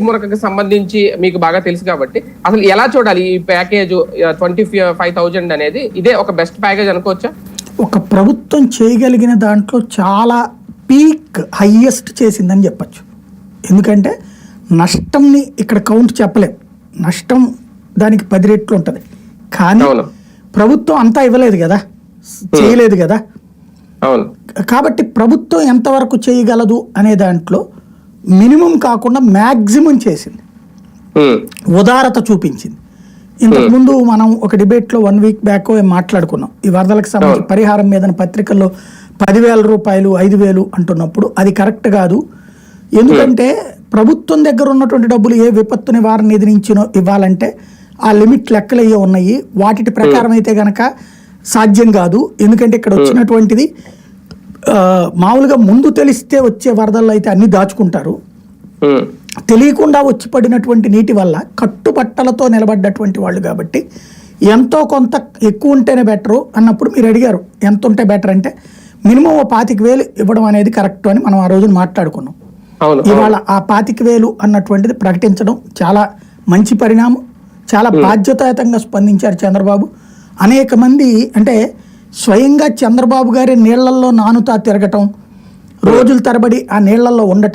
మురకకి సంబంధించి మీకు బాగా తెలుసు కాబట్టి అసలు ఎలా చూడాలి ఈ ప్యాకేజ్ ట్వంటీ ఫైవ్ థౌజండ్ అనేది? ఇదే ఒక బెస్ట్ ప్యాకేజ్ అనుకోవచ్చా? ఒక ప్రభుత్వం చేయగలిగిన దాంట్లో చాలా పీక్ హయ్యెస్ట్ చేసిందని చెప్పచ్చు. ఎందుకంటే నష్టంని ఇక్కడ కౌంట్ చెప్పలేం. నష్టం దానికి పది రెట్లు ఉంటుంది. కానీ ప్రభుత్వం అంతా ఇవ్వలేదు కదా. చేయలేదు కదా. కాబట్టి ప్రభుత్వం ఎంతవరకు చేయగలదు అనే దాంట్లో మినిమం కాకుండా మ్యాక్సిమం చేసింది. ఉదారత చూపించింది. ఇంతకుముందు మనం ఒక డిబేట్లో వన్ వీక్ బ్యాక్ మాట్లాడుకున్నాం. ఈ వరదలకు సంబంధించి పరిహారం మీద పత్రికల్లో పదివేల రూపాయలు ఐదు వేలు అంటున్నప్పుడు అది కరెక్ట్ కాదు. ఎందుకంటే ప్రభుత్వం దగ్గర ఉన్నటువంటి డబ్బులు ఏ విపత్తు నివారణ నిధి ఇవ్వాలంటే ఆ లిమిట్ లెక్కలయ్యే ఉన్నాయి. వాటి ప్రకారం అయితే గనక సాధ్యం కాదు. ఎందుకంటే ఇక్కడ వచ్చినటువంటిది మామూలుగా ముందు తెలిస్తే వచ్చే వరదల్లో అయితే అన్ని దాచుకుంటారు. తెలియకుండా వచ్చి పడినటువంటి నీటి వల్ల కట్టుబట్టలతో నిలబడ్డటువంటి వాళ్ళు కాబట్టి ఎంతో కొంత ఎక్కువ ఉంటేనే బెటరు అన్నప్పుడు మీరు అడిగారు ఎంత ఉంటే బెటర్? అంటే మినిమం ఓ పాతిక వేలు ఇవ్వడం అనేది కరెక్ట్ అని మనం ఆ రోజున మాట్లాడుకున్నాం. ఇవాళ ఆ పాతిక వేలు అన్నటువంటిది ప్రకటించడం చాలా మంచి పరిణామం చాలా బాధ్యతాయుతంగా స్పందించారు చంద్రబాబు. అనేక మంది అంటే స్వయంగా చంద్రబాబు గారి నీళ్ళల్లో నానుతా తిరగటం రోజుల తరబడి ఆ నీళ్ళల్లో ఉండటం.